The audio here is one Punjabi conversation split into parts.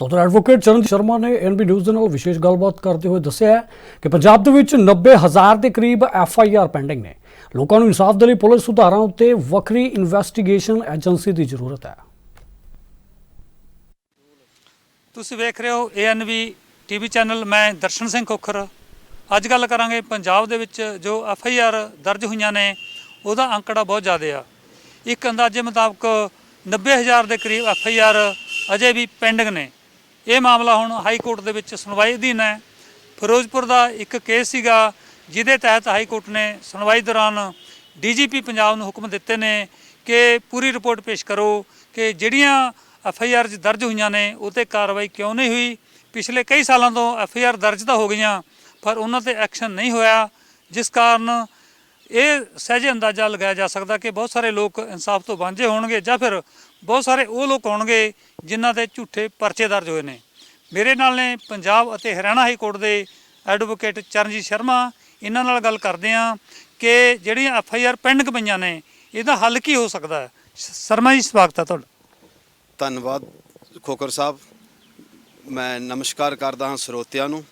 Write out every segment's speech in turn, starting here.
ਤਾਂ ਉਧਰ ਐਡਵੋਕੇਟ ਚਰਨ ਸ਼ਰਮਾ ਨੇ ਐਨਬੀ ਨਿਊਜ਼ ਦੇ ਨਾਲ ਵਿਸ਼ੇਸ਼ ਗੱਲਬਾਤ ਕਰਦੇ ਹੋਏ ਦੱਸਿਆ ਹੈ ਕਿ ਪੰਜਾਬ ਦੇ ਵਿੱਚ 90000 ਦੇ ਕਰੀਬ ਐਫ ਆਈ ਆਰ ਪੈਂਡਿੰਗ ਨੇ। ਲੋਕਾਂ ਨੂੰ ਇਨਸਾਫ ਦੇ ਲਈ ਪੁਲਿਸ ਸੁਧਾਰਾਂ ਉੱਤੇ ਵੱਖਰੀ ਇਨਵੈਸਟੀਗੇਸ਼ਨ ਏਜੰਸੀ ਦੀ ਜ਼ਰੂਰਤ ਹੈ। ਤੁਸੀਂ ਵੇਖ ਰਹੇ ਹੋ ਏਐਨਵੀ ਟੀਵੀ ਚੈਨਲ, ਮੈਂ ਦਰਸ਼ਨ ਸਿੰਘ ਖੋਖਰ। ਅੱਜ ਗੱਲ ਕਰਾਂਗੇ ਪੰਜਾਬ ਦੇ ਵਿੱਚ ਜੋ ਐਫ ਆਈ ਆਰ ਦਰਜ ਹੋਈਆਂ ਨੇ, ਉਹਦਾ ਅੰਕੜਾ ਬਹੁਤ ਜ਼ਿਆਦਾ ਆ। ਇੱਕ ਅੰਦਾਜ਼ੇ ਮੁਤਾਬਕ 90000 ਦੇ ਕਰੀਬ ਐਫ ਆਈ ਆਰ ਅਜੇ ਵੀ ਪੈਂਡਿੰਗ ਨੇ। ਇਹ ਮਾਮਲਾ ਹੁਣ ਹਾਈ ਕੋਰਟ ਦੇ ਵਿੱਚ ਸੁਣਵਾਈ ਅਧੀਨ ਹੈ। ਫਿਰੋਜ਼ਪੁਰ ਦਾ ਇੱਕ ਕੇਸ ਸੀਗਾ, ਜਿਹਦੇ ਤਹਿਤ ਹਾਈ ਕੋਰਟ ਨੇ ਸੁਣਵਾਈ ਦੌਰਾਨ ਡੀਜੀਪੀ ਪੰਜਾਬ ਨੂੰ ਹੁਕਮ ਦਿੱਤੇ ਨੇ ਕਿ ਪੂਰੀ ਰਿਪੋਰਟ ਪੇਸ਼ ਕਰੋ ਕਿ ਜਿਹੜੀਆਂ ਐਫ ਆਈ ਆਰ ਦਰਜ ਹੋਈਆਂ ਨੇ, ਉਹ 'ਤੇ ਕਾਰਵਾਈ ਕਿਉਂ ਨਹੀਂ ਹੋਈ? ਪਿਛਲੇ ਕਈ ਸਾਲਾਂ ਤੋਂ ਐਫ ਆਈ ਆਰ ਦਰਜ ਤਾਂ ਹੋ ਗਈਆਂ, ਪਰ ਉਹਨਾਂ ਤੇ ਐਕਸ਼ਨ ਨਹੀਂ ਹੋਇਆ, ਜਿਸ ਕਾਰਨ ਇਹ ਸਹਿਜੇ ਅੰਦਾਜ਼ਾ ਲਗਾਇਆ ਜਾ ਸਕਦਾ ਕਿ ਬਹੁਤ ਸਾਰੇ ਲੋਕ ਇਨਸਾਫ ਤੋਂ ਵਾਂਝੇ ਹੋਣਗੇ ਜਾਂ ਫਿਰ ਬਹੁਤ ਸਾਰੇ ਉਹ ਲੋਕ ਹੋਣਗੇ ਜਿਨ੍ਹਾਂ ਦੇ ਝੂਠੇ ਪਰਚੇ ਦਰਜ ਹੋਏ ਨੇ। ਮੇਰੇ ਨਾਲ ਨੇ ਪੰਜਾਬ ਅਤੇ ਹਰਿਆਣਾ ਹਾਈ ਕੋਰਟ ਦੇ ਐਡਵੋਕੇਟ ਚਰਨਜੀਤ ਸ਼ਰਮਾ। ਇਹਨਾਂ ਨਾਲ ਗੱਲ ਕਰਦੇ ਹਾਂ ਕਿ ਜਿਹੜੀਆਂ ਐਫ ਆਈ ਆਰ ਪੈਂਡਿੰਗ ਪਈਆਂ ਨੇ, ਇਹਦਾ ਹੱਲ ਕੀ ਹੋ ਸਕਦਾ ਹੈ? ਸ਼- ਸ਼ਰਮਾ ਜੀ, ਸਵਾਗਤ ਹੈ ਤੁਹਾਡਾ। ਧੰਨਵਾਦ ਖੋਕਰ ਸਾਹਿਬ। ਮੈਂ ਨਮਸਕਾਰ ਕਰਦਾ ਹਾਂ ਸਰੋਤਿਆਂ ਨੂੰ।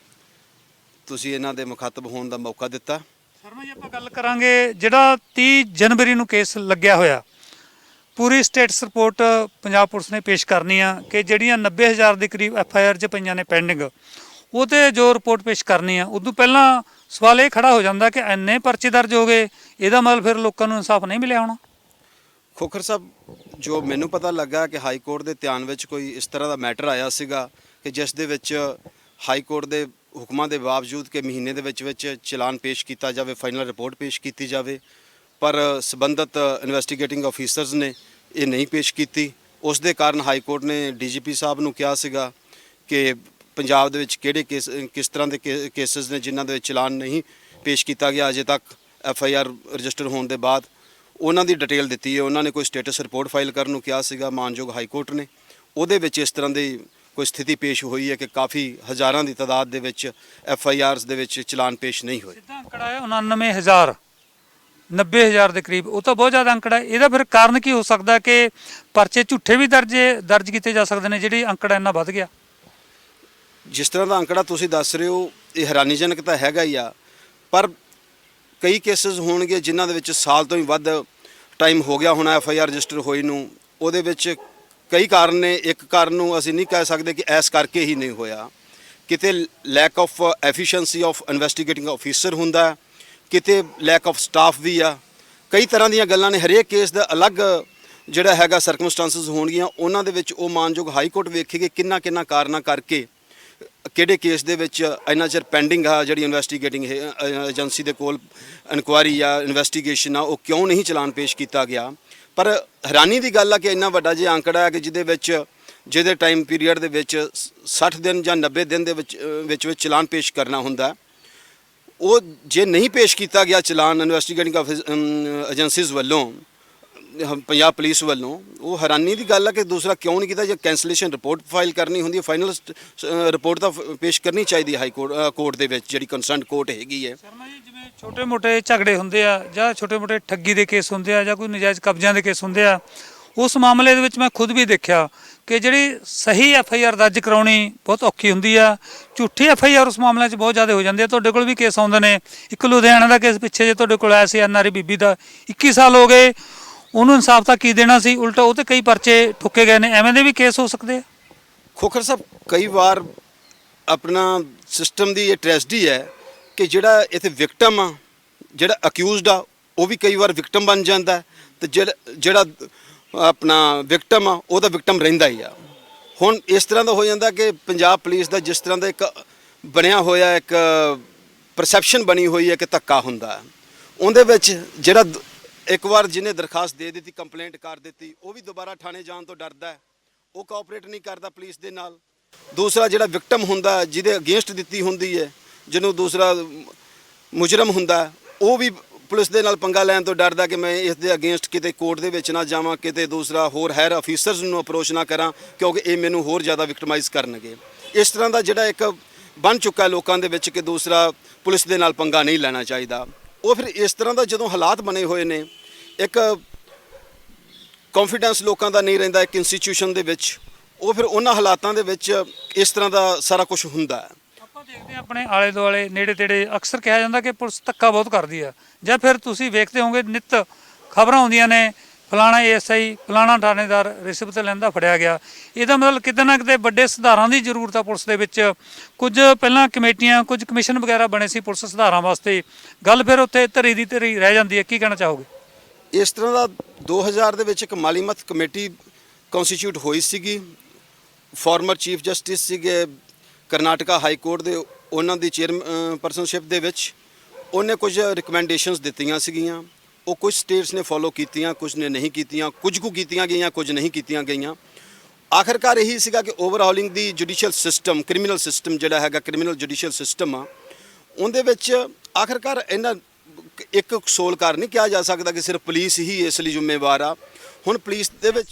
ਤੁਸੀਂ ਇਹਨਾਂ ਦੇ ਮੁਖਾਤਬ ਹੋਣ ਦਾ ਮੌਕਾ ਦਿੱਤਾ। ਸ਼ਰਮਾ ਜੀ ਆਪਾਂ ਗੱਲ ਕਰਾਂਗੇ ਜਿਹੜਾ 30 ਜਨਵਰੀ ਨੂੰ ਕੇਸ ਲੱਗਿਆ ਹੋਇਆ, ਪੂਰੀ ਸਟੇਟਸ ਰਿਪੋਰਟ ਪੰਜਾਬ ਪੁਲਿਸ ਨੇ ਪੇਸ਼ ਕਰਨੀ ਆ ਕਿ ਜਿਹੜੀਆਂ 90000 ਦੇ ਕਰੀਬ ਐਫ ਆਈ ਆਰ 'ਚ ਪਈਆਂ ਨੇ ਪੈਂਡਿੰਗ ਉਹ ਤੇ ਜੋ ਰਿਪੋਰਟ ਪੇਸ਼ ਕਰਨੀ ਆ, ਉਦੋਂ ਪਹਿਲਾਂ ਸਵਾਲ ਇਹ ਖੜਾ ਹੋ ਜਾਂਦਾ ਕਿ ਇੰਨੇ ਪਰਚੇ ਦਰਜ ਹੋ ਗਏ, ਇਹਦਾ ਮਤਲਬ ਫਿਰ ਲੋਕਾਂ ਨੂੰ ਇਨਸਾਫ ਨਹੀਂ ਮਿਲਿਆ ਹੋਣਾ? ਖੋਖਰ ਸਾਹਿਬ, ਜੋ ਮੈਨੂੰ ਪਤਾ ਲੱਗਾ ਕਿ ਹਾਈ ਕੋਰਟ ਦੇ ਧਿਆਨ ਵਿੱਚ ਕੋਈ ਇਸ ਤਰ੍ਹਾਂ ਦਾ ਮੈਟਰ ਆਇਆ ਸੀਗਾ ਕਿ ਜਿਸ ਦੇ ਵਿੱਚ ਹਾਈ ਕੋਰਟ ਦੇ ਹੁਕਮਾਂ ਦੇ ਬਾਵਜੂਦ ਕਿ ਮਹੀਨੇ ਦੇ ਵਿੱਚ ਵਿੱਚ ਚਲਾਨ ਪੇਸ਼ ਕੀਤਾ ਜਾਵੇ ਫਾਈਨਲ ਰਿਪੋਰਟ ਪੇਸ਼ ਕੀਤੀ ਜਾਵੇ, ਪਰ ਸਬੰਧਤ ਇਨਵੈਸਟੀਗੇਟਿੰਗ ਆਫੀਸਰਸ ਨੇ ਇਹ ਨਹੀਂ ਪੇਸ਼ ਕੀਤੀ। ਉਸ ਦੇ ਕਾਰਨ ਹਾਈ ਕੋਰਟ ਨੇ ਡੀਜੀਪੀ ਸਾਹਿਬ ਨੂੰ ਕਿਹਾ ਸੀਗਾ ਕਿ ਪੰਜਾਬ ਦੇ ਵਿੱਚ ਕਿਹੜੇ ਕੇਸ, ਕਿਸ ਤਰ੍ਹਾਂ ਦੇ ਕੇਸਸ ਨੇ ਜਿਨ੍ਹਾਂ ਦੇ ਵਿੱਚ ਚਲਾਨ ਨਹੀਂ ਪੇਸ਼ ਕੀਤਾ ਗਿਆ ਅਜੇ ਤੱਕ ਐਫ ਆਈ ਆਰ ਰਜਿਸਟਰ ਹੋਣ ਦੇ ਬਾਅਦ। ਉਹਨਾਂ ਦੀ ਡਿਟੇਲ ਦਿੱਤੀ ਹੈ। ਉਹਨਾਂ ਨੇ ਕੋਈ ਸਟੇਟਸ ਰਿਪੋਰਟ ਫਾਈਲ ਕਰਨ ਨੂੰ ਕਿਹਾ ਸੀਗਾ, ਮਾਨਯੋਗ ਹਾਈ ਕੋਰਟ ਨੇ। ਉਹਦੇ ਵਿੱਚ ਇਸ ਤਰ੍ਹਾਂ ਦੀ ਕੋਈ ਸਥਿਤੀ ਪੇਸ਼ ਹੋਈ ਹੈ ਕਿ ਕਾਫੀ ਹਜ਼ਾਰਾਂ ਦੀ ਤਾਦਾਦ ਦੇ ਵਿੱਚ ਐਫ ਆਈ ਆਰਸ ਦੇ ਵਿੱਚ ਚਲਾਨ ਪੇਸ਼ ਨਹੀਂ ਹੋਏ? ਸਿੱਧਾ ਅੰਕੜਾ ਹੈ 99000 90000 ਦੇ ਕਰੀਬ ਉਹ ਤਾਂ ਬਹੁਤ ਜ਼ਿਆਦਾ ਅੰਕੜਾ ਹੈ। ਇਹਦਾ ਫਿਰ ਕਾਰਨ ਕੀ ਹੋ ਸਕਦਾ ਕਿ ਪਰਚੇ ਝੂਠੇ ਵੀ ਦਰਜੇ ਦਰਜ ਕੀਤੇ ਜਾ ਸਕਦੇ ਨੇ ਜਿਹੜੀ ਅੰਕੜਾ ਇੰਨਾ ਵੱਧ ਗਿਆ? ਜਿਸ ਤਰ੍ਹਾਂ ਦਾ ਅੰਕੜਾ ਤੁਸੀਂ ਦੱਸ ਰਹੇ ਹੋ ਇਹ ਹੈਰਾਨੀਜਨਕ ਤਾਂ ਹੈਗਾ ਹੀ ਆ ਪਰ ਕਈ ਕੇਸਸ ਹੋਣਗੇ ਜਿਨ੍ਹਾਂ ਦੇ ਵਿੱਚ ਸਾਲ ਤੋਂ ਹੀ ਵੱਧ ਟਾਈਮ ਹੋ ਗਿਆ ਹੋਣਾ ਐਫ ਆਈ ਆਰ ਰਜਿਸਟਰ ਹੋਈ ਨੂੰ। ਉਹਦੇ ਵਿੱਚ ਕਈ ਕਾਰਨ ਨੇ, ਇੱਕ ਕਾਰਨ ਨੂੰ ਅਸੀਂ ਨਹੀਂ ਕਹਿ ਸਕਦੇ ਕਿ ਐਸ ਕਰਕੇ ਹੀ ਨਹੀਂ ਹੋਇਆ। ਕਿਤੇ lack of efficiency of investigating officer ਹੁੰਦਾ ਕਿਤੇ ਲੈਕ ਆਫ ਸਟਾਫ ਵੀ ਆ। ਕਈ ਤਰ੍ਹਾਂ ਦੀਆਂ ਗੱਲਾਂ ਨੇ, ਹਰੇਕ ਕੇਸ ਦਾ ਅਲੱਗ ਜਿਹੜਾ ਹੈਗਾ ਸਰਕਮਸਟੈਂਸਸ ਹੋਣਗੀਆਂ, ਉਹਨਾਂ ਦੇ ਵਿੱਚ ਉਹ ਮਾਨਯੋਗ ਹਾਈ ਕੋਰਟ ਵੇਖੇਗੀ ਕਿੰਨਾ ਕਿੰਨਾ ਕਾਰਨਾਂ ਕਰਕੇ, ਕਿਹੜੇ ਕੇਸ ਦੇ ਵਿੱਚ ਇੰਨਾ ਚਿਰ ਪੈਂਡਿੰਗ ਆ ਜਿਹੜੀ ਇਨਵੈਸਟੀਗੇਟਿੰਗ ਏਜੰਸੀ ਦੇ ਕੋਲ ਇਨਕੁਆਰੀ ਆ ਇਨਵੈਸਟੀਗੇਸ਼ਨ ਆ, ਉਹ ਕਿਉਂ ਨਹੀਂ ਚਲਾਨ ਪੇਸ਼ ਕੀਤਾ ਗਿਆ। ਪਰ ਹੈਰਾਨੀ ਦੀ ਗੱਲ ਆ ਕਿ ਇੰਨਾ ਵੱਡਾ ਜੇ ਅੰਕੜਾ ਹੈ ਕਿ ਜਿਹਦੇ ਵਿੱਚ, ਜਿਹਦੇ ਟਾਈਮ ਪੀਰੀਅਡ ਦੇ ਵਿੱਚ 60 ਦਿਨ ਜਾਂ 90 ਦਿਨ ਦੇ ਵਿੱਚ ਵਿੱਚ ਵਿੱਚ ਚਲਾਨ ਪੇਸ਼ ਕਰਨਾ ਹੁੰਦਾ। ਉਹ ਜੇ ਨਹੀਂ ਪੇਸ਼ ਕੀਤਾ ਗਿਆ ਚਲਾਨ ਇਨਵੈਸਟੀਗੇਟਿੰਗ ਏਜੰਸੀਜ਼ ਵੱਲੋਂ ਹਮ ਪੰਜਾਬ ਪੁਲਿਸ ਵੱਲੋਂ ਉਹ ਹੈਰਾਨੀ ਦੀ ਗੱਲ ਹੈ ਕਿ ਦੂਸਰਾ ਕਿਉਂ ਨਹੀਂ ਕੀਤਾ ਜੇ ਕੈਂਸਲੇਸ਼ਨ ਰਿਪੋਰਟ ਫਾਈਲ ਕਰਨੀ ਹੁੰਦੀ ਹੈ ਫਾਈਨਲ ਰਿਪੋਰਟ ਤਾਂ ਫ- ਪੇਸ਼ ਕਰਨੀ ਚਾਹੀਦੀ ਹੈ ਹਾਈ ਕੋਰਟ ਕੋਰਟ ਦੇ ਵਿੱਚ ਜਿਹੜੀ ਕੰਸਰਨਡ ਕੋਰਟ ਹੈਗੀ ਹੈ। ਸ਼ਰਮਾ ਜੀ, ਜਿਵੇਂ ਛੋਟੇ-ਮੋਟੇ ਝਗੜੇ ਹੁੰਦੇ ਆ ਜਾਂ ਛੋਟੇ-ਮੋਟੇ ਠੱਗੀ ਦੇ ਕੇਸ ਹੁੰਦੇ ਆ ਜਾਂ ਕੋਈ ਨਜਾਇਜ਼ ਕਬਜ਼ਿਆਂ ਦੇ ਕੇਸ ਹੁੰਦੇ ਆ, ਉਸ ਮਾਮਲੇ ਦੇ ਵਿੱਚ ਮੈਂ ਖੁਦ ਵੀ ਦੇਖਿਆ ਕਿ ਜਿਹੜੀ ਸਹੀ ਐਫ ਆਈ ਆਰ ਦਰਜ ਕਰਾਉਣੀ ਬਹੁਤ ਔਖੀ ਹੁੰਦੀ ਆ, ਝੂਠੀ ਐਫ ਆਈ ਆਰ ਉਸ ਮਾਮਲੇ 'ਚ ਬਹੁਤ ਜ਼ਿਆਦਾ ਹੋ ਜਾਂਦੀ ਆ। ਤੁਹਾਡੇ ਕੋਲ ਵੀ ਕੇਸ ਆਉਂਦੇ ਨੇ, ਇੱਕ ਲੁਧਿਆਣਾ ਦਾ ਕੇਸ ਪਿੱਛੇ ਜੇ ਤੁਹਾਡੇ ਕੋਲ ਆਇਆ ਸੀ ਐਨਆਰਈ ਬੀਬੀ ਦਾ 21 ਸਾਲ ਹੋ ਗਏ ਉਹਨੂੰ ਇਨਸਾਫ ਤਾਂ ਕੀ ਦੇਣਾ ਸੀ? ਉਲਟਾ ਉਹ ਤੇ ਕਈ ਪਰਚੇ ਠੁੱਕੇ ਗਏ ਨੇ। ਐਵੇਂ ਦੇ ਵੀ ਕੇਸ ਹੋ ਸਕਦੇ ਆ? ਖੋਖਰ ਸਾਹਿਬ, ਕਈ ਵਾਰ ਆਪਣਾ ਸਿਸਟਮ ਦੀ ਇਹ ਟ੍ਰੈਜਡੀ ਹੈ ਕਿ ਜਿਹੜਾ ਇੱਥੇ ਵਿਕਟਮ ਆ, ਜਿਹੜਾ ਅਕਿਊਜ਼ਡ ਆ, ਉਹ ਵੀ ਕਈ ਵਾਰ ਵਿਕਟਮ ਬਣ ਜਾਂਦਾ ਹੈ ਤੇ ਜਿਹੜਾ ਆਪਣਾ ਵਿਕਟਮ ਆ, ਉਹ ਤਾਂ ਵਿਕਟਮ ਰਹਿੰਦਾ ਹੀ ਆ। ਹੁਣ ਇਸ ਤਰ੍ਹਾਂ ਦਾ ਹੋ ਜਾਂਦਾ ਕਿ ਪੰਜਾਬ ਪੁਲਿਸ ਦਾ ਜਿਸ ਤਰ੍ਹਾਂ ਦਾ ਇੱਕ ਬਣਿਆ ਹੋਇਆ ਇੱਕ ਪਰਸੈਪਸ਼ਨ ਬਣੀ ਹੋਈ ਹੈ ਕਿ ਧੱਕਾ ਹੁੰਦਾ ਉਹਦੇ ਵਿੱਚ ਜਿਹੜਾ ਇੱਕ ਵਾਰ ਜਿਹਨੇ ਦਰਖਾਸਤ ਦੇ ਦਿੱਤੀ ਕੰਪਲੇਂਟ ਕਰ ਦਿੱਤੀ, ਉਹ ਵੀ ਦੁਬਾਰਾ ਥਾਣੇ ਜਾਣ ਤੋਂ ਡਰਦਾ ਹੈ। ਉਹ ਕੋਆਪਰੇਟ ਨਹੀਂ ਕਰਦਾ ਪੁਲਿਸ ਦੇ ਨਾਲ। ਦੂਸਰਾ ਜਿਹੜਾ ਵਿਕਟਮ ਹੁੰਦਾ ਜਿਹਦੇ ਅਗੇਂਸਟ ਦਿੱਤੀ ਹੁੰਦੀ ਹੈ, ਜਿਹਨੂੰ ਦੂਸਰਾ ਮੁਜਰਮ ਹੁੰਦਾ ਉਹ ਵੀ ਪੁਲਿਸ ਦੇ ਨਾਲ ਪੰਗਾ ਲੈਣ ਤੋਂ ਡਰਦਾ ਕਿ ਮੈਂ ਇਸ ਦੇ ਅਗੇਂਸਟ ਕਿਤੇ ਕੋਰਟ ਦੇ ਵਿੱਚ ਨਾ ਜਾਵਾਂ, ਕਿਤੇ ਦੂਸਰਾ ਹੋਰ ਹੈਰ ਅਫੀਸਰਸ ਨੂੰ ਅਪਰੋਚ ਨਾ ਕਰਾਂ, ਕਿਉਂਕਿ ਇਹ ਮੈਨੂੰ ਹੋਰ ਜ਼ਿਆਦਾ ਵਿਕਟਮਾਈਜ਼ ਕਰਨਗੇ। ਇਸ ਤਰ੍ਹਾਂ ਦਾ ਜਿਹੜਾ ਇੱਕ ਬਣ ਚੁੱਕਾ ਲੋਕਾਂ ਦੇ ਵਿੱਚ ਕਿ ਦੂਸਰਾ ਪੁਲਿਸ ਦੇ ਨਾਲ ਪੰਗਾ ਨਹੀਂ ਲੈਣਾ ਚਾਹੀਦਾ। ਉਹ ਫਿਰ ਇਸ ਤਰ੍ਹਾਂ ਦਾ ਜਦੋਂ ਹਾਲਾਤ ਬਣੇ ਹੋਏ ਨੇ, ਇੱਕ ਕੌਨਫੀਡੈਂਸ ਲੋਕਾਂ ਦਾ ਨਹੀਂ ਰਹਿੰਦਾ ਇੱਕ ਇੰਸਟੀਚਿਊਸ਼ਨ ਦੇ ਵਿੱਚ, ਉਹ ਫਿਰ ਉਹਨਾਂ ਹਾਲਾਤਾਂ ਦੇ ਵਿੱਚ ਇਸ ਤਰ੍ਹਾਂ ਦਾ ਸਾਰਾ ਕੁਝ ਹੁੰਦਾ ਹੈ। ਆਪਾਂ ਦੇਖਦੇ ਹਾਂ ਆਪਣੇ ਆਲੇ ਦੁਆਲੇ, ਨੇੜੇ ਤੇੜੇ ਅਕਸਰ ਕਿਹਾ ਜਾਂਦਾ ਕਿ ਪੁਲਿਸ ਧੱਕਾ ਬਹੁਤ ਕਰਦੀ ਆ। ਜਾਂ ਫਿਰ ਤੁਸੀਂ ਵੇਖਦੇ ਹੋਵੋਗੇ ਨਿਤ ਖਬਰਾਂ ਆਉਂਦੀਆਂ ਨੇ ਫਲਾਣਾ ਐਸਆਈ ਫਲਾਣਾ ਥਾਣੇਦਾਰ ਰਿਸ਼ਵਤ ਲੈਂਦਾ ਫੜਿਆ ਗਿਆ। ਇਹਦਾ ਮਤਲਬ ਕਿਤੇ ਨਾ ਕਿਤੇ ਵੱਡੇ ਸੁਧਾਰਾਂ ਦੀ ਜ਼ਰੂਰਤ ਆ ਪੁਲਿਸ ਦੇ ਵਿੱਚ। ਕੁਝ ਪਹਿਲਾਂ ਕਮੇਟੀਆਂ, ਕੁਝ ਕਮਿਸ਼ਨ ਵਗੈਰਾ ਬਣੇ ਸੀ ਪੁਲਿਸ ਸੁਧਾਰਾਂ ਵਾਸਤੇ। ਗੱਲ ਫਿਰ ਉੱਥੇ ਧਰੀ ਦੀ ਧਰੀ ਰਹਿ ਜਾਂਦੀ ਹੈ। ਕੀ ਕਹਿਣਾ ਚਾਹੋਗੇ? ਇਸ ਤਰ੍ਹਾਂ ਦਾ 2000 ਦੇ ਵਿੱਚ ਇੱਕ ਮਾਲੀਮਤ ਕਮੇਟੀ ਕਨਸਟੀਟਿਊਟ ਹੋਈ ਸੀਗੀ। ਫਾਰਮਰ ਚੀਫ ਜਸਟਿਸ ਸੀਗੇ ਕਰਨਾਟਕਾ ਹਾਈ ਕੋਰਟ ਦੇ, ਉਹਨਾਂ ਦੀ ਚੇਅਰ ਪਰਸਨਸ਼ਿਪ ਦੇ ਵਿੱਚ। ਉਹਨੇ ਕੁਝ ਰਿਕਮੈਂਡੇਸ਼ਨਸ ਦਿੱਤੀਆਂ ਸੀਗੀਆਂ। ਉਹ ਕੁਝ ਸਟੇਟਸ ਨੇ ਫੋਲੋ ਕੀਤੀਆਂ, ਕੁਝ ਨੇ ਨਹੀਂ ਕੀਤੀਆਂ, ਕੁਝ ਕੁ ਕੀਤੀਆਂ ਗਈਆਂ, ਕੁਝ ਨਹੀਂ ਕੀਤੀਆਂ ਗਈਆਂ। ਆਖਰਕਾਰ ਇਹੀ ਸੀਗਾ ਕਿ ਓਵਰਹਾਲਿੰਗ ਦੀ ਜੁਡੀਸ਼ੀਅਲ ਸਿਸਟਮ ਕ੍ਰਿਮੀਨਲ ਸਿਸਟਮ ਜਿਹੜਾ ਹੈਗਾ ਕ੍ਰਿਮੀਨਲ ਜੁਡੀਸ਼ੀਅਲ ਸਿਸਟਮ ਆ, ਉਹਦੇ ਵਿੱਚ ਆਖਰਕਾਰ ਇਹਨਾਂ ਇੱਕ ਸੋਲਕਾਰ ਨਹੀਂ ਕਿਹਾ ਜਾ ਸਕਦਾ ਕਿ ਸਿਰਫ ਪੁਲਿਸ ਹੀ ਇਸ ਲਈ ਜ਼ਿੰਮੇਵਾਰ ਆ। ਹੁਣ ਪੁਲਿਸ ਦੇ ਵਿੱਚ